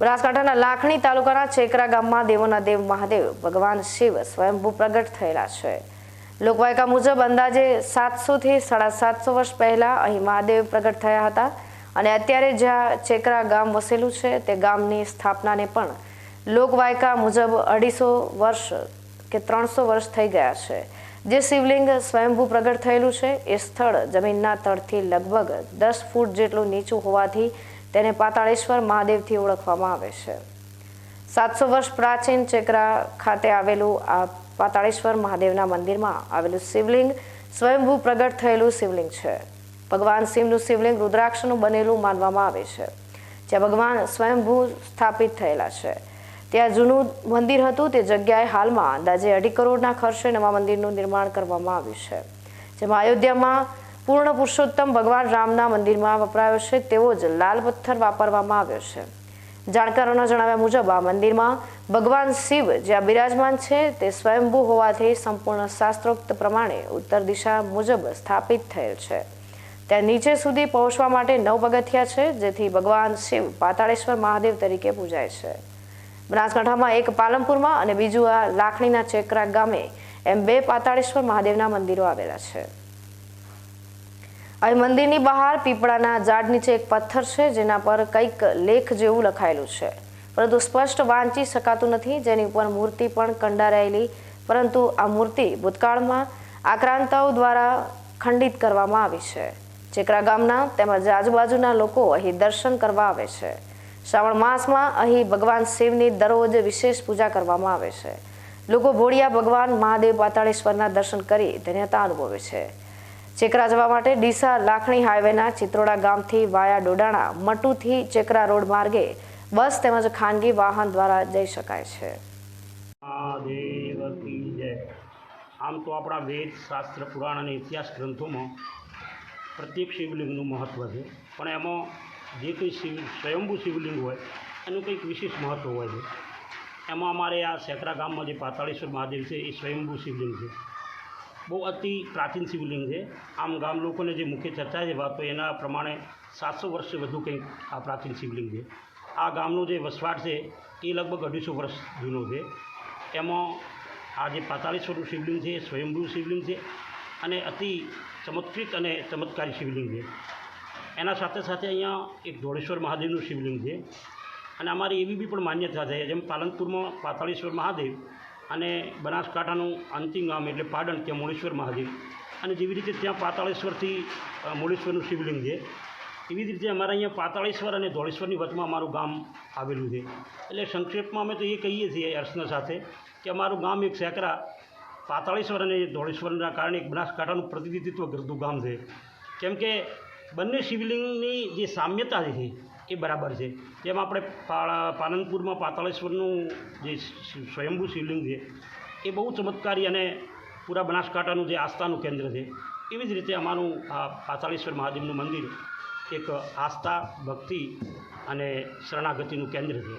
બનાસકાંઠાના લાખણી તાલુકાના ચેકરા ગામમાં દેવોના દેવ મહાદેવ ભગવાન શિવ સ્વયંભૂ પ્રગટ થયેલા છે. લોકવાયકા મુજબ અંદાજે સાતસોથી સાડા સાતસો વર્ષ પહેલાં અહીં મહાદેવ પ્રગટ થયા હતા અને અત્યારે જ્યાં ચેકરા ગામ વસેલું છે, તે ગામની સ્થાપનાને પણ લોકવાયકા મુજબ અઢીસો વર્ષ કે ત્રણસો વર્ષ થઈ ગયા છે. જે શિવલિંગ સ્વયંભૂ પ્રગટ થયેલું છે, એ સ્થળ જમીનના તળથી લગભગ દસ ફૂટ જેટલું નીચું હોવાથી તેને પાતાળેશ્વર મહાદેવથી ઓળખવામાં આવે છે. સાતસો વર્ષ પ્રાચીન ચેકરા ખાતે આવેલું આ પાતાળેશ્વર મહાદેવના મંદિરમાં આવેલું શિવલિંગ સ્વયંભૂ પ્રગટ થયેલું શિવલિંગ છે. ભગવાન શિવનું શિવલિંગ રુદ્રાક્ષનું બનેલું માનવામાં આવે છે. જ્યાં ભગવાન સ્વયંભૂ સ્થાપિત થયેલા છે. ત્યાં જૂનું મંદિર હતું, તે જગ્યાએ હાલમાં અંદાજે અઢી કરોડના ખર્ચે નવા મંદિરનું નિર્માણ કરવામાં આવ્યું છે. જેમાં અયોધ્યામાં પૂર્ણ પુરુષોત્તમ ભગવાન રામના મંદિરમાં વપરાયો છે. તેવો જ લાલ પથ્થર વાપરવામાં આવ્યો છે. જાણકારોના જણાવ્યા મુજબ આ મંદિરમાં ભગવાન શિવ જ્યાં બિરાજમાન છે તે સ્વયંભૂ હોવાથી સંપૂર્ણ શાસ્ત્રોક્ત પ્રમાણે ઉત્તર દિશા મુજબ સ્થાપિત થયેલ છે. ત્યાં નીચે સુધી પહોંચવા માટે નવ પગથિયા છે, જેથી ભગવાન શિવ પાતાળેશ્વર મહાદેવ તરીકે પૂજાય છે. બનાસકાંઠામાં એક પાલનપુરમાં અને બીજું આ લાખણીના ચેકરા ગામે એમ બે પાતાળેશ્વર મહાદેવના મંદિરો આવેલા છે. અહીં મંદિરની બહાર પીપળાના ઝાડ નીચે એક પથ્થર છે, જેના પર કંઈક લેખ જેવું લખાયેલું છે. પરંતુ સ્પષ્ટ વાંચી શકાતું નથી, જેની ઉપર મૂર્તિ પણ કંડારાયેલી. પરંતુ આ મૂર્તિ ભૂતકાળમાં આક્રાંતાઓ દ્વારા ખંડિત કરવામાં આવી છે. ચેકરા ગામના તેમજ આજુબાજુના લોકો અહીં દર્શન કરવા આવે છે. શ્રાવણ માસમાં અહીં ભગવાન શિવની દરરોજ વિશેષ પૂજા કરવામાં આવે છે. લોકો ભોળિયા ભગવાન મહાદેવ પાતાળેશ્વરના દર્શન કરી ધન્યતા અનુભવે છે. ચેકરા જવા માટે ડીસા લાખણી હાઈવેના ચિત્રોડા ગામથી વાયા ડોડાણા મટુથી ચેકરા રોડ માર્ગે બસ તેમજ ખાનગી વાહન દ્વારા જઈ શકાય છે. આમ તો આપણા વેદ શાસ્ત્ર પુરાણ અને ઇતિહાસ ગ્રંથોમાં પ્રત્યેક શિવલિંગનું મહત્ત્વ છે. પણ એમાં જે કંઈ શિવ, સ્વયંભૂ શિવલિંગ હોય, એનું કંઈક વિશેષ મહત્ત્વ હોય છે. એમાં અમારે આ સેકરા ગામમાં જે પાતાળેશ્વર મહાદેવ છે, એ સ્વયંભૂ શિવલિંગ છે. બહુ અતિ પ્રાચીન શિવલિંગ છે. આમ ગામ લોકોને જે મુખ્ય ચર્ચા છે, વાતો એના પ્રમાણે સાતસો વર્ષથી વધુ કંઈક આ પ્રાચીન શિવલિંગ છે. આ ગામનો જે વસવાટ છે, એ લગભગ અઢીસો વર્ષ જૂનો છે. એમાં આ જે પાતાળેશ્વરનું શિવલિંગ છે, એ સ્વયંભૂ શિવલિંગ છે અને અતિ ચમત્કૃત અને ચમત્કારી શિવલિંગ છે. એના સાથે સાથે અહીંયા એક ધોળેશ્વર મહાદેવનું શિવલિંગ છે. અને અમારી એવી બી પણ માન્યતા છે, જેમ પાલનપુરમાં પાતાળેશ્વર મહાદેવ અને બનાસકાંઠાનું અંતિમ ગામ એટલે પાટણ ત્યાં મૂળેશ્વર મહાદેવ. અને જેવી રીતે ત્યાં પાતાળેશ્વરથી મૂળેશ્વરનું શિવલિંગ છે, એવી જ રીતે અમારા અહીંયા પાતાળેશ્વર અને ધોળેશ્વરની વચમાં અમારું ગામ આવેલું છે. એટલે સંક્ષેપમાં અમે તો એ કહીએ છીએ અર્ચના સાથે કે અમારું ગામ એક સેકરા પાતાળેશ્વર અને ધોળેશ્વરના કારણે એક બનાસકાંઠાનું પ્રતિનિધિત્વ કરતું ગામ છે. કેમ કે બંને શિવલિંગની જે સામ્યતા છે એ બરાબર છે. જેમ આપણે પાલનપુરમાં પાતાળેશ્વરનું જે સ્વયંભૂ શિવલિંગ છે, એ બહુ ચમત્કારી અને પૂરા બનાસકાંઠાનું જે આસ્થાનું કેન્દ્ર છે, એવી જ રીતે અમારું આ પાતાળેશ્વર મહાદેવનું મંદિર એક આસ્થા, ભક્તિ અને શરણાગતિનું કેન્દ્ર છે.